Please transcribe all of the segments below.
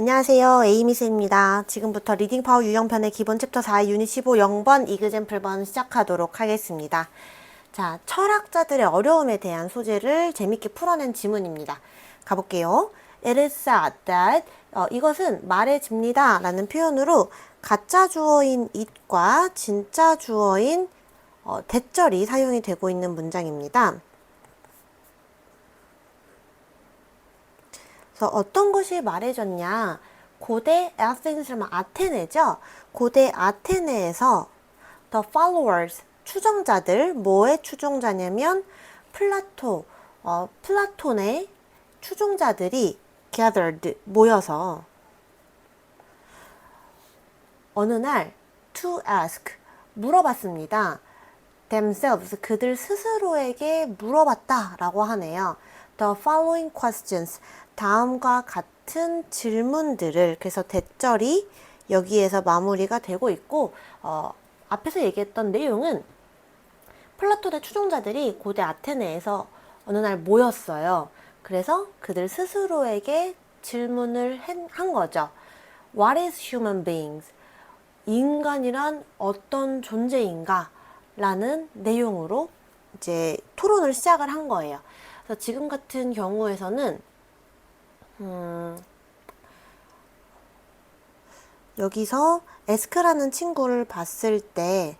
안녕하세요. 에이미스입니다. 지금부터 리딩 파워 유형편의 기본 챕터 4 유닛 15 0번 이그젠플번 시작하도록 하겠습니다. 자, 철학자들의 어려움에 대한 소재를 재밌게 풀어낸 지문입니다. 가볼게요. It is said that 어, 이것은 말해집니다 라는 표현으로 가짜 주어인 it과 진짜 주어인 어, 대절이 사용이 되고 있는 문장입니다. 그래서 어떤 것이 말해졌냐? 고대 에아센스면 아테네죠. 고대 아테네에서 the followers 추종자들 뭐의 추종자냐면 플라토 어, 플라톤의 추종자들이 gathered 모여서 어느 날 to ask 물어봤습니다. themselves 그들 스스로에게 물어봤다라고 하네요. The following questions 다음과 같은 질문들을 그래서 대절이 여기에서 마무리가 되고 있고 어, 앞에서 얘기했던 내용은 플라톤의 추종자들이 고대 아테네에서 어느 날 모였어요. 그래서 그들 스스로에게 질문을 한- 한 거죠. What is human beings? 인간이란 어떤 존재인가? 라는 내용으로 이제 토론을 시작을 한 거예요. 그래서 지금 같은 경우에서는 음, 여기서 에스크라는 친구를 봤을 때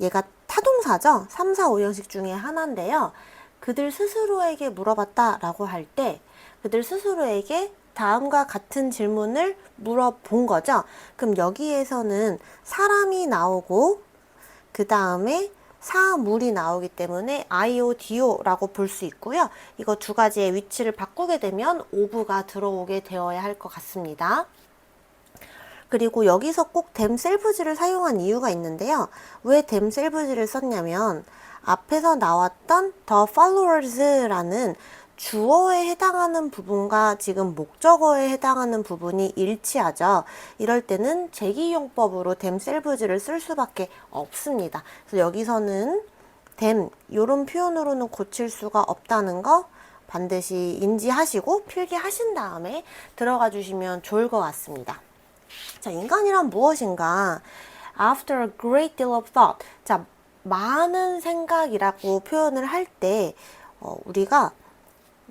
얘가 타동사죠. 3, 4, 5형식 중에 하나인데요. 그들 스스로에게 물어봤다 라고 할 때 그들 스스로에게 다음과 같은 질문을 물어본 거죠. 그럼 여기에서는 사람이 나오고 그 다음에 사물이 나오기 때문에 IODO라고 볼 수 있고요. 이거 두 가지의 위치를 바꾸게 되면 오브가 들어오게 되어야 할 것 같습니다. 그리고 여기서 꼭 themselves를 사용한 이유가 있는데요. 왜 themselves를 썼냐면 앞에서 나왔던 the followers라는 주어에 해당하는 부분과 지금 목적어에 해당하는 부분이 일치하죠. 이럴 때는 제기용법으로 themselves를 쓸 수밖에 없습니다. 그래서 여기서는 them 이런 표현으로는 고칠 수가 없다는 거 반드시 인지하시고 필기하신 다음에 들어가 주시면 좋을 것 같습니다. 자, 인간이란 무엇인가? After a great deal of thought. 자, 많은 생각이라고 표현을 할 때, 어, 우리가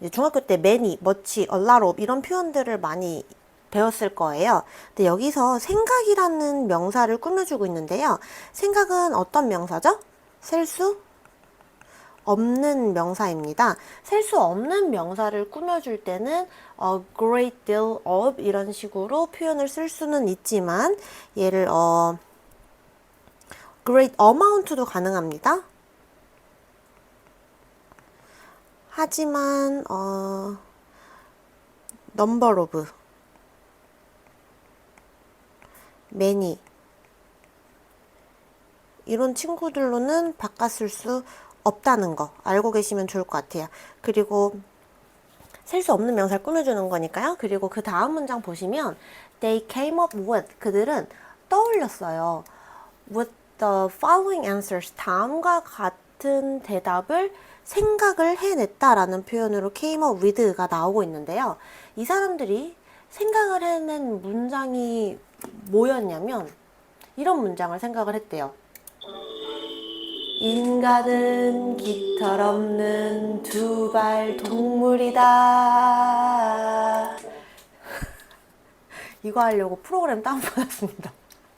중학교 때 many, much, a lot of 이런 표현들을 많이 배웠을 거예요. 근데 여기서 생각이라는 명사를 꾸며주고 있는데요. 생각은 어떤 명사죠? 셀 수 없는 명사입니다. 셀 수 없는 명사를 꾸며줄 때는 a great deal of 이런 식으로 표현을 쓸 수는 있지만 얘를 어 great amount도 가능합니다. 하지만 어 number of many 이런 친구들로는 바꿨을 수 없다는 거 알고 계시면 좋을 것 같아요. 그리고 셀 수 없는 명사를 꾸며주는 거니까요. 그리고 그 다음 문장 보시면 they came up with 그들은 떠올렸어요. with the following answers 다음과 같은 대답을 생각을 해냈다라는 표현으로 came up with가 나오고 있는데요. 이 사람들이 생각을 해낸 문장이 뭐였냐면 이런 문장을 생각을 했대요. 인간은 깃털 없는 두 발 동물이다. 이거 하려고 프로그램 다운받았습니다.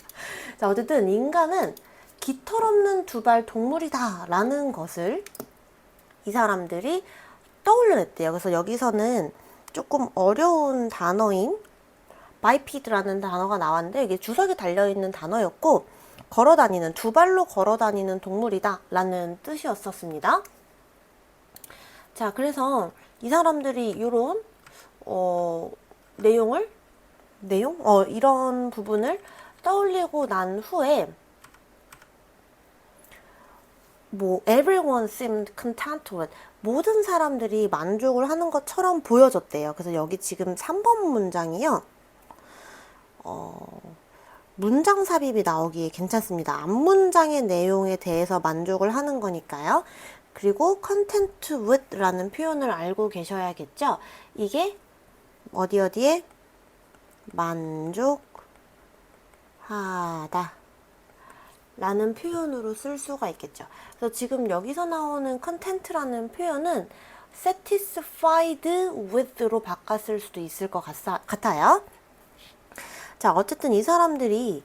자, 어쨌든 인간은 깃털 없는 두 발 동물이다. 라는 것을 이 사람들이 떠올려냈대요. 그래서 여기서는 조금 어려운 단어인 바이피드라는 단어가 나왔는데 이게 주석이 달려있는 단어였고 걸어 다니는 두 발로 걸어 다니는 동물이다 라는 뜻이었었습니다. 자, 그래서 이 사람들이 이런 어, 내용을 내용 어, 이런 부분을 떠올리고 난 후에 뭐 everyone seemed content with 모든 사람들이 만족을 하는 것처럼 보여졌대요. 그래서 여기 지금 3번 문장이요. 어, 문장 삽입이 나오기에 괜찮습니다. 앞문장의 내용에 대해서 만족을 하는 거니까요. 그리고 content with라는 표현을 알고 계셔야겠죠. 이게 어디 어디에 만족하다. 라는 표현으로 쓸 수가 있겠죠. 그래서 지금 여기서 나오는 컨텐트라는 표현은 satisfied with로 바꿨을 수도 있을 것 같아요. 자, 어쨌든 이 사람들이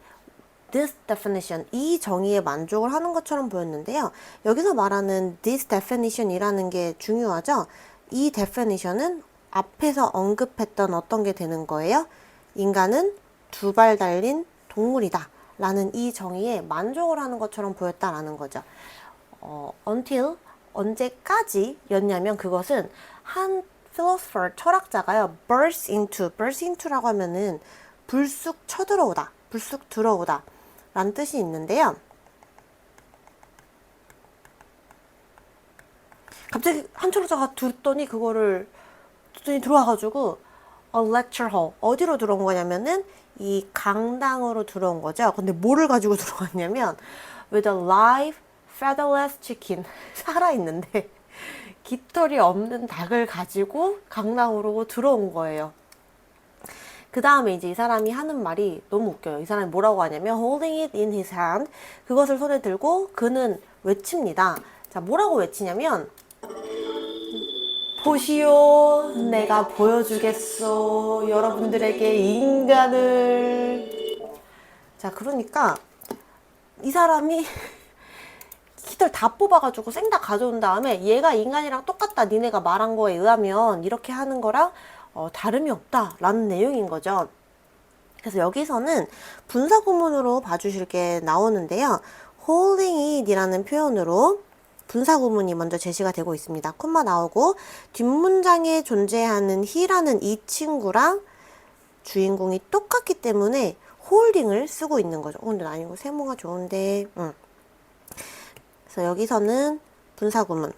this definition, 이 정의에 만족을 하는 것처럼 보였는데요. 여기서 말하는 this definition이라는 게 중요하죠. 이 definition은 앞에서 언급했던 어떤 게 되는 거예요? 인간은 두 발 달린 동물이다. 라는 이 정의에 만족을 하는 것처럼 보였다라는 거죠. 어, until 언제까지 였냐면 그것은 한 philosopher 철학자가요 burst into burst into라고 하면은 불쑥 쳐들어오다 불쑥 들어오다 라는 뜻이 있는데요 갑자기 한 철학자가 듣더니 그거를 듣더니 들어와가지고 a lecture hall 어디로 들어온 거냐면은 이 강당으로 들어온 거죠 근데 뭐를 가지고 들어왔냐면 with a live featherless chicken 살아 있는데 깃털이 없는 닭을 가지고 강당으로 들어온 거예요. 그 다음에 이제 이 사람이 하는 말이 너무 웃겨요. 이 사람이 뭐라고 하냐면 holding it in his hand 그것을 손에 들고 그는 외칩니다. 자, 뭐라고 외치냐면 보시오, 내가 보여주겠소. 여러분들에게 인간을. 자, 그러니까 이 사람이 깃털 다 뽑아가지고 생 다 가져온 다음에 얘가 인간이랑 똑같다. 니네가 말한 거에 의하면 이렇게 하는 거랑 어, 다름이 없다라는 내용인 거죠. 그래서 여기서는 분사 구문으로 봐주실 게 나오는데요. holding it이라는 표현으로 분사 구문이 먼저 제시가 되고 있습니다. 콤마 나오고 뒷문장에 존재하는 he라는 이 친구랑 주인공이 똑같기 때문에 holding을 쓰고 있는 거죠. 어, 근데 나 이거 세모가 좋은데, 응. 그래서 여기서는 분사 구문.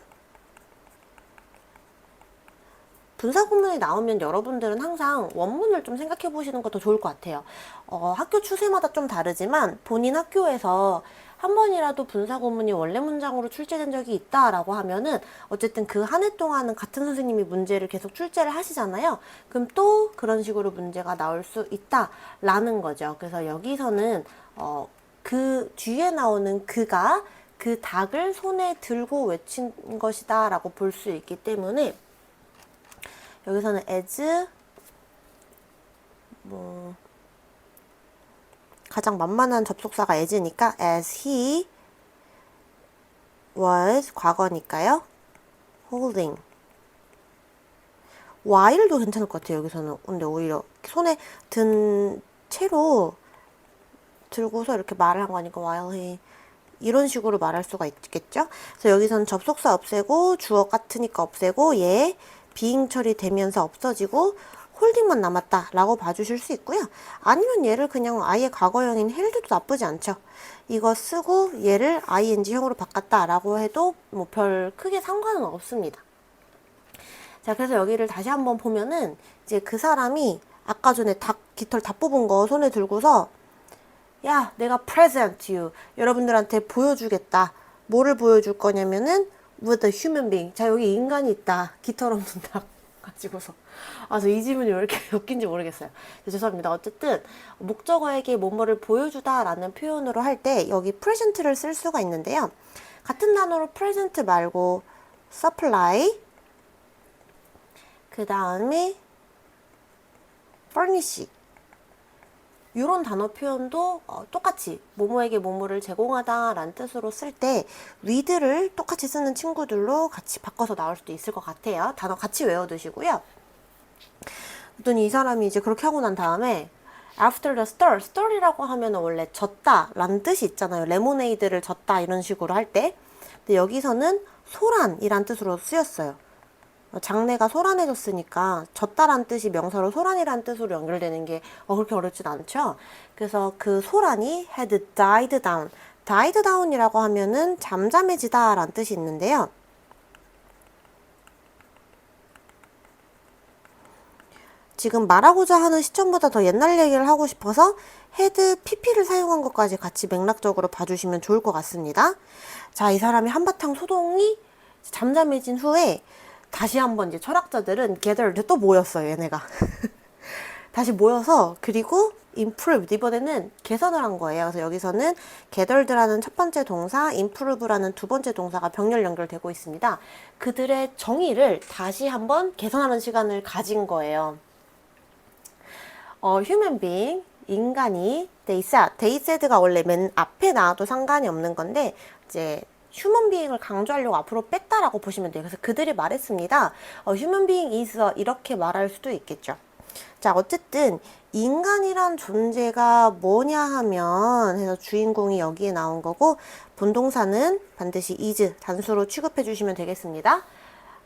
분사 구문이 나오면 여러분들은 항상 원문을 좀 생각해 보시는 것도 좋을 것 같아요. 어, 학교 추세마다 좀 다르지만 본인 학교에서 한 번이라도 분사 구문이 원래 문장으로 출제된 적이 있다라고 하면은 어쨌든 그 한 해 동안은 같은 선생님이 문제를 계속 출제를 하시잖아요. 그럼 또 그런 식으로 문제가 나올 수 있다라는 거죠. 그래서 여기서는 어, 그 뒤에 나오는 그가 그 닭을 손에 들고 외친 것이다 라고 볼 수 있기 때문에 여기서는 as 뭐 가장 만만한 접속사가 as니까 as he was 과거니까요. holding while도 괜찮을 것 같아요. 여기서는 근데 오히려 손에 든 채로 들고서 이렇게 말을 한 거니까 while he 이런 식으로 말할 수가 있겠죠. 그래서 여기서는 접속사 없애고 주어 같으니까 없애고 얘 비잉 처리되면서 없어지고 홀딩만 남았다 라고 봐주실 수 있고요. 아니면 얘를 그냥 아예 과거형인 헬드도 나쁘지 않죠. 이거 쓰고 얘를 ing형으로 바꿨다 라고 해도 뭐 별 크게 상관은 없습니다. 자, 그래서 여기를 다시 한번 보면은 이제 그 사람이 아까 전에 닭 깃털 다 뽑은 거 손에 들고서 야, 내가 present you. 여러분들한테 보여주겠다. 뭐를 보여줄 거냐면은 with a human being. 자, 여기 인간이 있다. 깃털 없는 닭 가지고서. 아, 저 이 질문이 왜 이렇게 웃긴지 모르겠어요. 네, 죄송합니다. 어쨌든 목적어에게 뭐뭐를 보여주다 라는 표현으로 할 때 여기 present를 쓸 수가 있는데요. 같은 단어로 present 말고 supply 그 다음에 furnish 이런 단어 표현도 어, 똑같이 뭐뭐에게 뭐뭐를 제공하다라는 뜻으로 쓸때 with를 똑같이 쓰는 친구들로 같이 바꿔서 나올 수도 있을 것 같아요. 단어 같이 외워두시고요. 그랬더니 이 사람이 이제 그렇게 하고 난 다음에 after the stir, stir이라고 하면 원래 졌다 라는 뜻이 있잖아요. 레모네이드를 졌다 이런 식으로 할 때. 근데 여기서는 소란이란 뜻으로 쓰였어요. 장래가 소란해졌으니까 졌다란 뜻이 명사로 소란이란 뜻으로 연결되는 게 어, 그렇게 어렵진 않죠. 그래서 그 소란이 had died down. died down이라고 하면은 잠잠해지다 라는 뜻이 있는데요. 지금 말하고자 하는 시점보다 더 옛날 얘기를 하고 싶어서 헤드 PP를 사용한 것까지 같이 맥락적으로 봐주시면 좋을 것 같습니다. 자, 이 사람이 한바탕 소동이 잠잠해진 후에 다시 한번 이제 철학자들은 gathered 또 모였어요, 얘네가. 다시 모여서 그리고 improved 이번에는 개선을 한 거예요. 그래서 여기서는 gathered라는 첫 번째 동사, improve라는 두 번째 동사가 병렬 연결되고 있습니다. 그들의 정의를 다시 한번 개선하는 시간을 가진 거예요. 어, human being, 인간이 they said, they said가 원래 맨 앞에 나와도 상관이 없는 건데 이제 human being을 강조하려고 앞으로 뺐다라고 보시면 돼요. 그래서 그들이 말했습니다. 어, human being is 이렇게 말할 수도 있겠죠. 자, 어쨌든 인간이란 존재가 뭐냐 하면 해서 주인공이 여기에 나온 거고 분동사는 반드시 is 단수로 취급해 주시면 되겠습니다.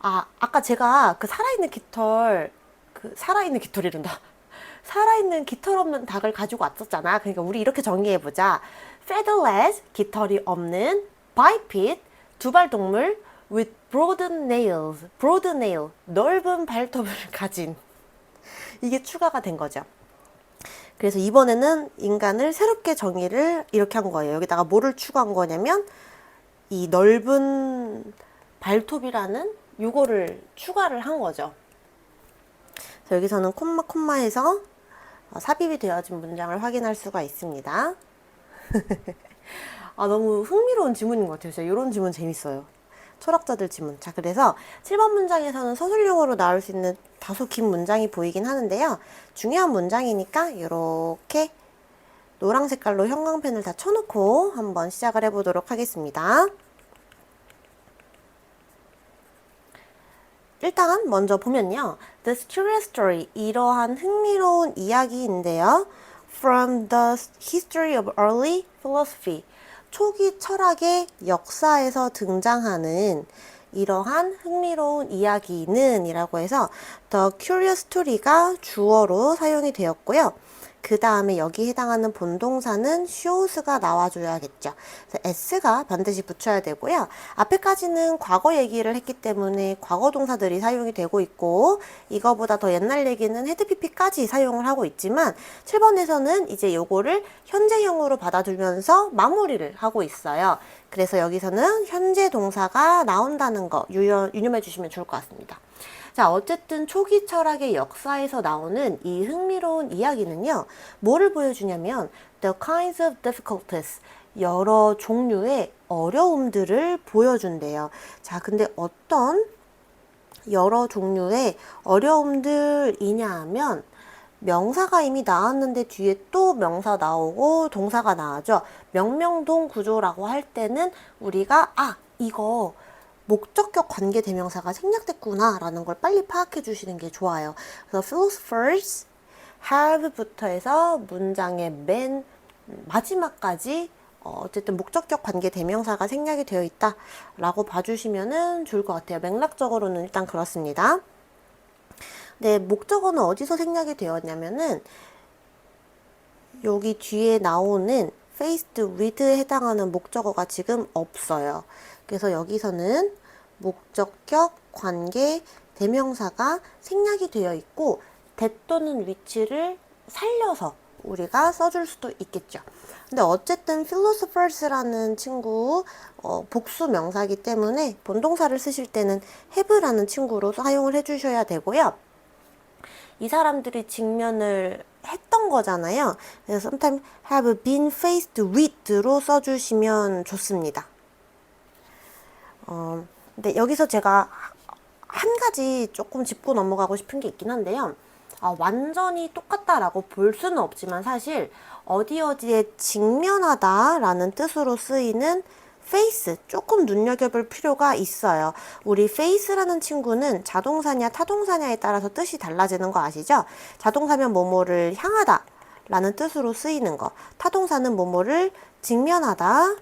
아, 아까 제가 그 살아있는 깃털 그 살아있는 깃털이란다. 살아있는 깃털 없는 닭을 가지고 왔었잖아. 그러니까 우리 이렇게 정의해 보자. featherless 깃털이 없는 biped 두발 동물 with broad nails. broad nail 넓은 발톱을 가진 이게 추가가 된 거죠. 그래서 이번에는 인간을 새롭게 정의를 이렇게 한 거예요. 여기다가 뭐를 추가한 거냐면 이 넓은 발톱이라는 요거를 추가를 한 거죠. 그래서 여기서는 콤마 콤마에서 어, 삽입이 되어진 문장을 확인할 수가 있습니다. 아, 너무 흥미로운 지문인 것 같아요. 진짜 이런 지문 재밌어요. 철학자들 지문. 자, 그래서 7번 문장에서는 서술용어로 나올 수 있는 다소 긴 문장이 보이긴 하는데요. 중요한 문장이니까 이렇게 노랑 색깔로 형광펜을 다 쳐놓고 한번 시작을 해보도록 하겠습니다. 일단 먼저 보면요. This curious story, 이러한 흥미로운 이야기인데요. From the history of early philosophy, 초기 철학의 역사에서 등장하는 이러한 흥미로운 이야기는 이라고 해서 The curious story가 주어로 사용이 되었고요. 그 다음에 여기 해당하는 본동사는 shows가 나와줘야겠죠. s가 반드시 붙여야 되고요. 앞에까지는 과거 얘기를 했기 때문에 과거 동사들이 사용이 되고 있고 이거보다 더 옛날 얘기는 head pp까지 사용을 하고 있지만 7번에서는 이제 요거를 현재형으로 받아들면서 마무리를 하고 있어요. 그래서 여기서는 현재 동사가 나온다는 거 유념, 유념해 주시면 좋을 것 같습니다. 자, 어쨌든 초기 철학의 역사에서 나오는 이 흥미로운 이야기는요, 뭐를 보여주냐면, the kinds of difficulties, 여러 종류의 어려움들을 보여준대요. 자, 근데 어떤 여러 종류의 어려움들이냐 하면, 명사가 이미 나왔는데 뒤에 또 명사 나오고 동사가 나와죠. 명명동 구조라고 할 때는 우리가, 아, 이거 목적격 관계 대명사가 생략됐구나 라는 걸 빨리 파악해 주시는 게 좋아요. 그래서 philosophers have부터 해서 문장의 맨 마지막까지 어, 어쨌든 목적격 관계 대명사가 생략이 되어 있다 라고 봐주시면 좋을 것 같아요. 맥락적으로는 일단 그렇습니다. 네, 목적어는 어디서 생략이 되었냐면은 여기 뒤에 나오는 faced with에 해당하는 목적어가 지금 없어요. 그래서 여기서는 목적격, 관계, 대명사가 생략이 되어 있고 대 또는 위치를 살려서 우리가 써줄 수도 있겠죠. 근데 어쨌든 philosophers라는 친구 어, 복수 명사이기 때문에 본동사를 쓰실 때는 have라는 친구로 사용을 해주셔야 되고요. 이 사람들이 직면을 했던 거잖아요. 그래서 sometimes have been faced with로 써주시면 좋습니다. 어, 근데 여기서 제가 한 가지 조금 짚고 넘어가고 싶은 게 있긴 한데요. 아, 완전히 똑같다라고 볼 수는 없지만 사실 어디 어디에 직면하다라는 뜻으로 쓰이는 face 조금 눈여겨볼 필요가 있어요. 우리 face라는 친구는 자동사냐 타동사냐에 따라서 뜻이 달라지는 거 아시죠? 자동사면 뭐뭐를 향하다 라는 뜻으로 쓰이는 거. 타동사는 뭐뭐를 직면하다,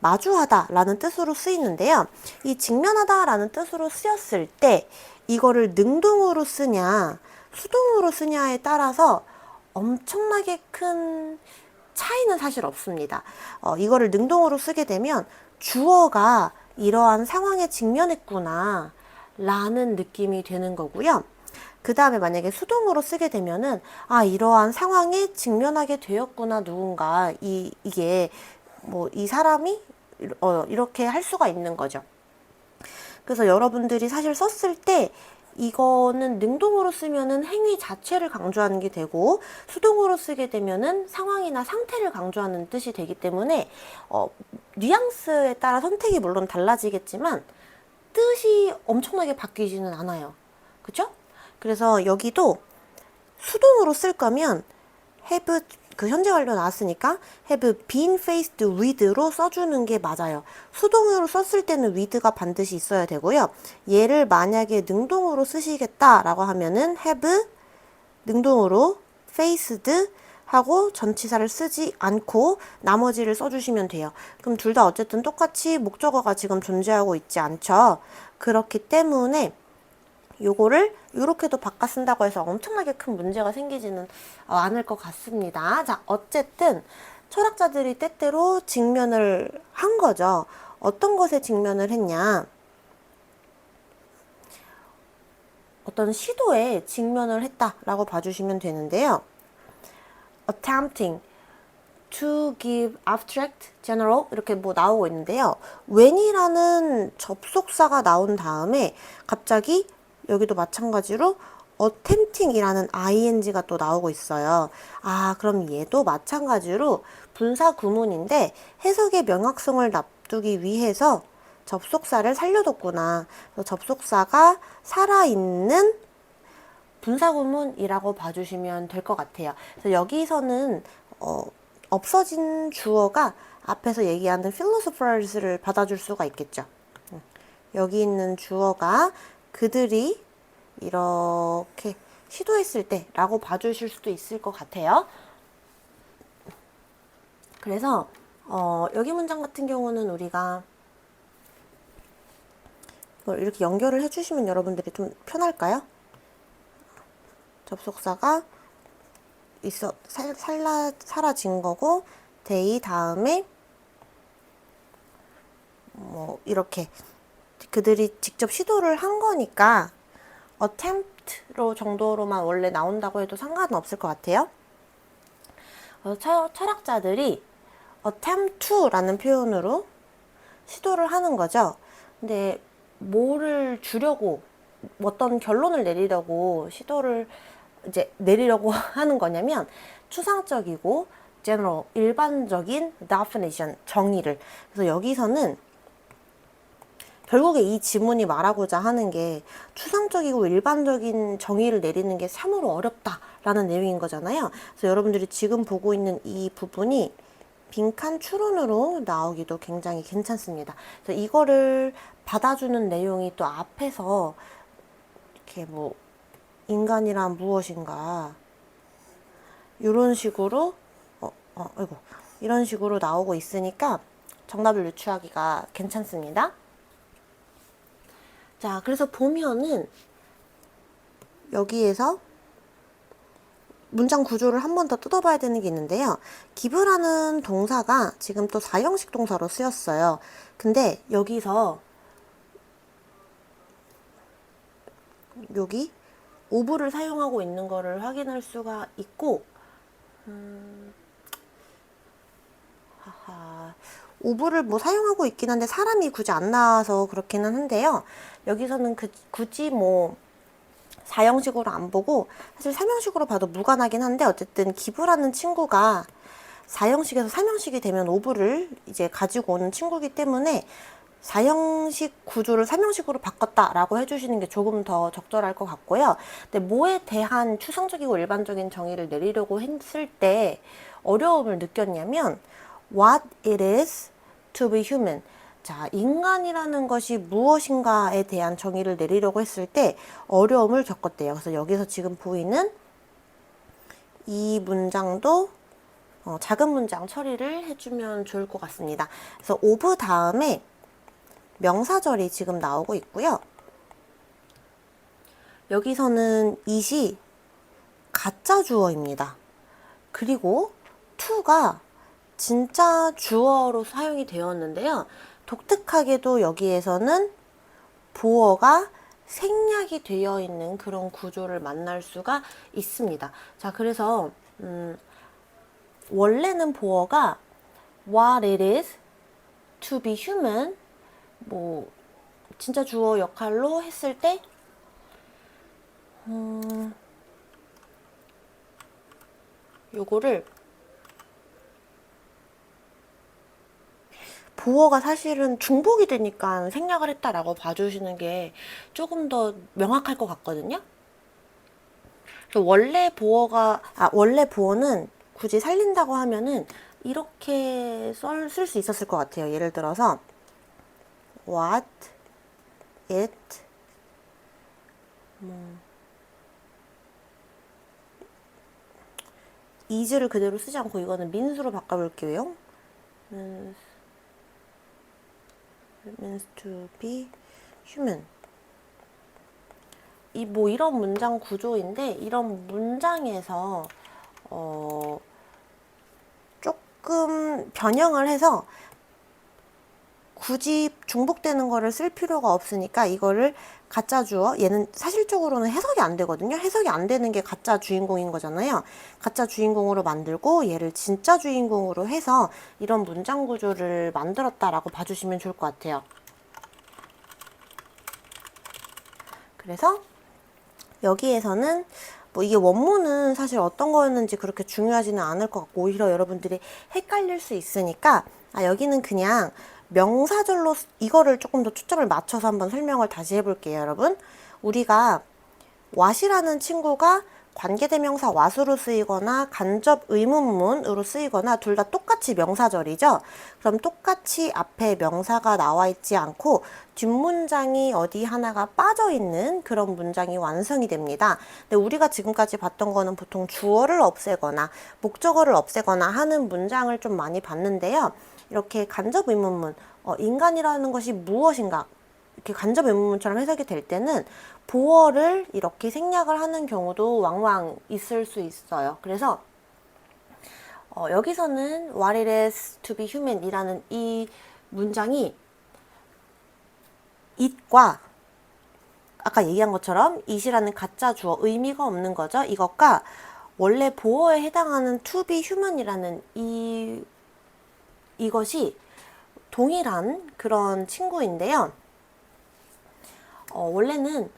마주하다 라는 뜻으로 쓰이는데요. 이 직면하다 라는 뜻으로 쓰였을 때 이거를 능동으로 쓰냐, 수동으로 쓰냐에 따라서 엄청나게 큰 차이는 사실 없습니다. 어, 이거를 능동으로 쓰게 되면 주어가 이러한 상황에 직면했구나 라는 느낌이 되는 거고요. 그 다음에 만약에 수동으로 쓰게 되면은 아 이러한 상황에 직면하게 되었구나 누군가 이 이게 뭐 이 사람이 어, 이렇게 할 수가 있는 거죠. 그래서 여러분들이 사실 썼을 때 이거는 능동으로 쓰면은 행위 자체를 강조하는 게 되고 수동으로 쓰게 되면은 상황이나 상태를 강조하는 뜻이 되기 때문에 어, 뉘앙스에 따라 선택이 물론 달라지겠지만 뜻이 엄청나게 바뀌지는 않아요. 그죠? 그래서 여기도 수동으로 쓸 거면 have 그 현재 완료 나왔으니까 have been faced with로 써주는 게 맞아요. 수동으로 썼을 때는 with가 반드시 있어야 되고요. 얘를 만약에 능동으로 쓰시겠다라고 하면은 have 능동으로 faced 하고 전치사를 쓰지 않고 나머지를 써주시면 돼요. 그럼 둘 다 어쨌든 똑같이 목적어가 지금 존재하고 있지 않죠. 그렇기 때문에 요거를 이렇게도 바꿔 쓴다고 해서 엄청나게 큰 문제가 생기지는 어, 않을 것 같습니다. 자, 어쨌든 철학자들이 때때로 직면을 한 거죠. 어떤 것에 직면을 했냐? 어떤 시도에 직면을 했다라고 봐주시면 되는데요. attempting to give abstract, general 이렇게 뭐 나오고 있는데요. when이라는 접속사가 나온 다음에 갑자기 여기도 마찬가지로 attempting이라는 ing가 또 나오고 있어요. 아, 그럼 얘도 마찬가지로 분사 구문인데 해석의 명확성을 납두기 위해서 접속사를 살려뒀구나. 접속사가 살아있는 분사구문이라고 봐주시면 될 것 같아요. 그래서 여기서는 어, 없어진 주어가 앞에서 얘기하는 philosophers를 받아줄 수가 있겠죠. 음, 여기 있는 주어가 그들이 이렇게 시도했을 때 라고 봐주실 수도 있을 것 같아요. 그래서 어, 여기 문장 같은 경우는 우리가 이걸 이렇게 연결을 해주시면 여러분들이 좀 편할까요? 접속사가 있어 살, 살라, 사라진 거고 데이 다음에 뭐 이렇게 그들이 직접 시도를 한 거니까 attempt로 정도로만 원래 나온다고 해도 상관은 없을 것 같아요. 철학자들이 attempt to라는 표현으로 시도를 하는 거죠. 근데 뭐를 주려고 어떤 결론을 내리려고 시도를 이제 내리려고 하는 거냐면 추상적이고 general 일반적인 definition 정의를 그래서 여기서는 결국에 이 지문이 말하고자 하는 게 추상적이고 일반적인 정의를 내리는 게 참으로 어렵다라는 내용인 거잖아요. 그래서 여러분들이 지금 보고 있는 이 부분이 빈칸 추론으로 나오기도 굉장히 괜찮습니다. 그래서 이거를 받아주는 내용이 또 앞에서 이렇게 뭐 인간이란 무엇인가 이런 식으로 어, 어, 아이고 이런 식으로 나오고 있으니까 정답을 유추하기가 괜찮습니다. 자, 그래서 보면은 여기에서 문장 구조를 한 번 더 뜯어봐야 되는 게 있는데요. 기브라는 동사가 지금 또 사형식 동사로 쓰였어요. 근데 여기서 여기 오브를 사용하고 있는 거를 확인할 수가 있고 음, 하하 오브를 뭐 사용하고 있긴 한데 사람이 굳이 안 나와서 그렇기는 한데요. 여기서는 그, 굳이 뭐 사형식으로 안 보고 사실 삼형식으로 봐도 무관하긴 한데 어쨌든 기부라는 친구가 사형식에서 삼형식이 되면 오브를 이제 가지고 오는 친구기 때문에 사형식 구조를 삼형식으로 바꿨다라고 해주시는 게 조금 더 적절할 것 같고요. 근데 뭐에 대한 추상적이고 일반적인 정의를 내리려고 했을 때 어려움을 느꼈냐면 what it is to be human. 자, 인간이라는 것이 무엇인가에 대한 정의를 내리려고 했을 때 어려움을 겪었대요. 그래서 여기서 지금 보이는 이 문장도 어, 작은 문장 처리를 해주면 좋을 것 같습니다. 그래서 of 다음에 명사절이 지금 나오고 있고요. 여기서는 it이 가짜 주어입니다. 그리고 to가 진짜 주어로 사용이 되었는데요. 독특하게도 여기에서는 보어가 생략이 되어 있는 그런 구조를 만날 수가 있습니다. 자, 그래서 음, 원래는 보어가 what it is to be human 뭐 진짜 주어 역할로 했을 때 음, 요거를 보어가 사실은 중복이 되니까 생략을 했다라고 봐주시는 게 조금 더 명확할 것 같거든요. 원래 보어가 아 원래 보어는 굳이 살린다고 하면은 이렇게 쓸 수 있었을 것 같아요. 예를 들어서 what it 뭐 is를 그대로 쓰지 않고 이거는 means로 바꿔볼게요. Means, to be human. 이 뭐 이런 문장 구조인데 이런 문장에서 어 조금 변형을 해서 굳이 중복되는 거를 쓸 필요가 없으니까 이거를 가짜 주어 얘는 사실적으로는 해석이 안 되거든요. 해석이 안 되는 게 가짜 주인공인 거잖아요. 가짜 주인공으로 만들고 얘를 진짜 주인공으로 해서 이런 문장 구조를 만들었다라고 봐주시면 좋을 것 같아요. 그래서 여기에서는 뭐 이게 원문은 사실 어떤 거였는지 그렇게 중요하지는 않을 것 같고 오히려 여러분들이 헷갈릴 수 있으니까 아 여기는 그냥 명사절로 쓰- 이거를 조금 더 초점을 맞춰서 한번 설명을 다시 해볼게요 여러분 우리가 왓이라는 친구가 관계대명사 왓으로 쓰이거나 간접 의문문으로 쓰이거나 둘 다 똑같이 명사절이죠. 그럼 똑같이 앞에 명사가 나와 있지 않고 뒷문장이 어디 하나가 빠져 있는 그런 문장이 완성이 됩니다. 근데 우리가 지금까지 봤던 거는 보통 주어를 없애거나 목적어를 없애거나 하는 문장을 좀 많이 봤는데요. 이렇게 간접 의문문, 어, 인간이라는 것이 무엇인가 이렇게 간접 의문문처럼 해석이 될 때는 보어를 이렇게 생략을 하는 경우도 왕왕 있을 수 있어요. 그래서 어, 여기서는 what it is to be human 이라는 이 문장이 it과 아까 얘기한 것처럼 it이라는 가짜 주어 의미가 없는 거죠. 이것과 원래 보어에 해당하는 to be human이라는 이 이것이 동일한 그런 친구인데요. 어, 원래는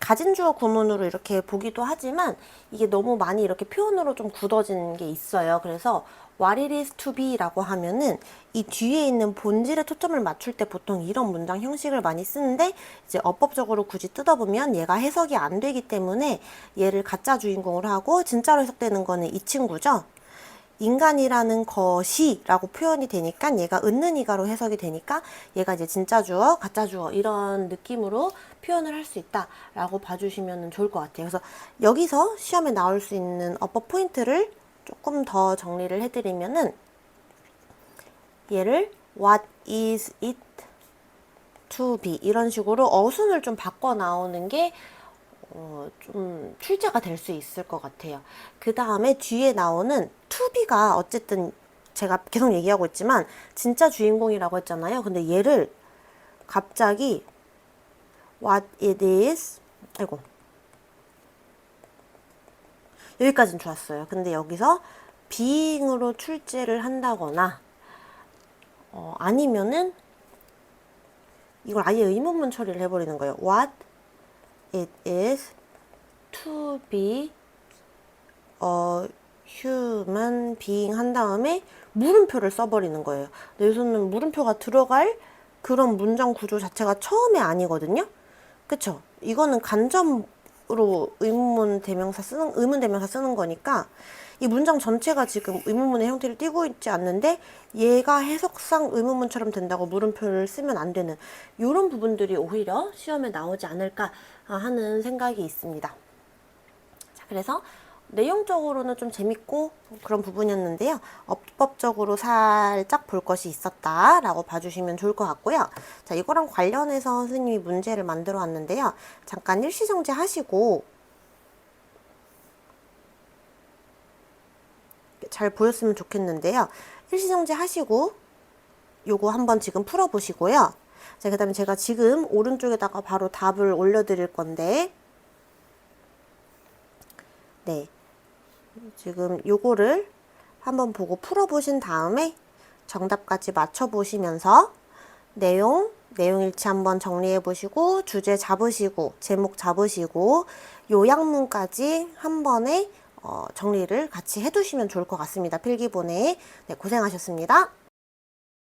가진 주어 구문으로 이렇게 보기도 하지만 이게 너무 많이 이렇게 표현으로 좀 굳어진 게 있어요. 그래서 what it is to be라고 하면은 이 뒤에 있는 본질에 초점을 맞출 때 보통 이런 문장 형식을 많이 쓰는데 이제 어법적으로 굳이 뜯어보면 얘가 해석이 안 되기 때문에 얘를 가짜 주인공으로 하고 진짜로 해석되는 거는 이 친구죠. 인간이라는 것이라고 표현이 되니까 얘가 은는 이가로 해석이 되니까 얘가 이제 진짜 주어, 가짜 주어 이런 느낌으로 표현을 할 수 있다라고 봐주시면 좋을 것 같아요. 그래서 여기서 시험에 나올 수 있는 어법 포인트를 조금 더 정리를 해드리면은 얘를 what is it to be 이런 식으로 어순을 좀 바꿔 나오는 게 어, 좀 출제가 될 수 있을 것 같아요. 그 다음에 뒤에 나오는 투비가 어쨌든 제가 계속 얘기하고 있지만 진짜 주인공이라고 했잖아요. 근데 얘를 갑자기 what it is 아이고 여기까지는 좋았어요. 근데 여기서 being으로 출제를 한다거나 어, 아니면은 이걸 아예 의문문 처리를 해버리는 거예요. what it is to be a human being 한 다음에 물음표를 써버리는 거예요. 여기서는 물음표가 들어갈 그런 문장 구조 자체가 처음에 아니거든요. 그쵸? 이거는 간접으로 의문문 대명사 쓰는, 의문 대명사 쓰는 거니까 이 문장 전체가 지금 의문문의 형태를 띠고 있지 않는데 얘가 해석상 의문문처럼 된다고 물음표를 쓰면 안 되는 이런 부분들이 오히려 시험에 나오지 않을까 하는 생각이 있습니다. 자, 그래서 내용적으로는 좀 재밌고 그런 부분이었는데요. 어법적으로 살짝 볼 것이 있었다라고 봐주시면 좋을 것 같고요. 자, 이거랑 관련해서 선생님이 문제를 만들어 왔는데요. 잠깐 일시정지 하시고 잘 보였으면 좋겠는데요. 일시정지 하시고 요거 한번 지금 풀어보시고요. 자, 그 다음에 제가 지금 오른쪽에다가 바로 답을 올려드릴 건데, 네. 지금 요거를 한번 보고 풀어보신 다음에 정답까지 맞춰보시면서 내용 내용 일치 한번 정리해 보시고 주제 잡으시고 제목 잡으시고 요약문까지 한 번에 어, 정리를 같이 해두시면 좋을 것 같습니다. 필기본에 네, 고생하셨습니다.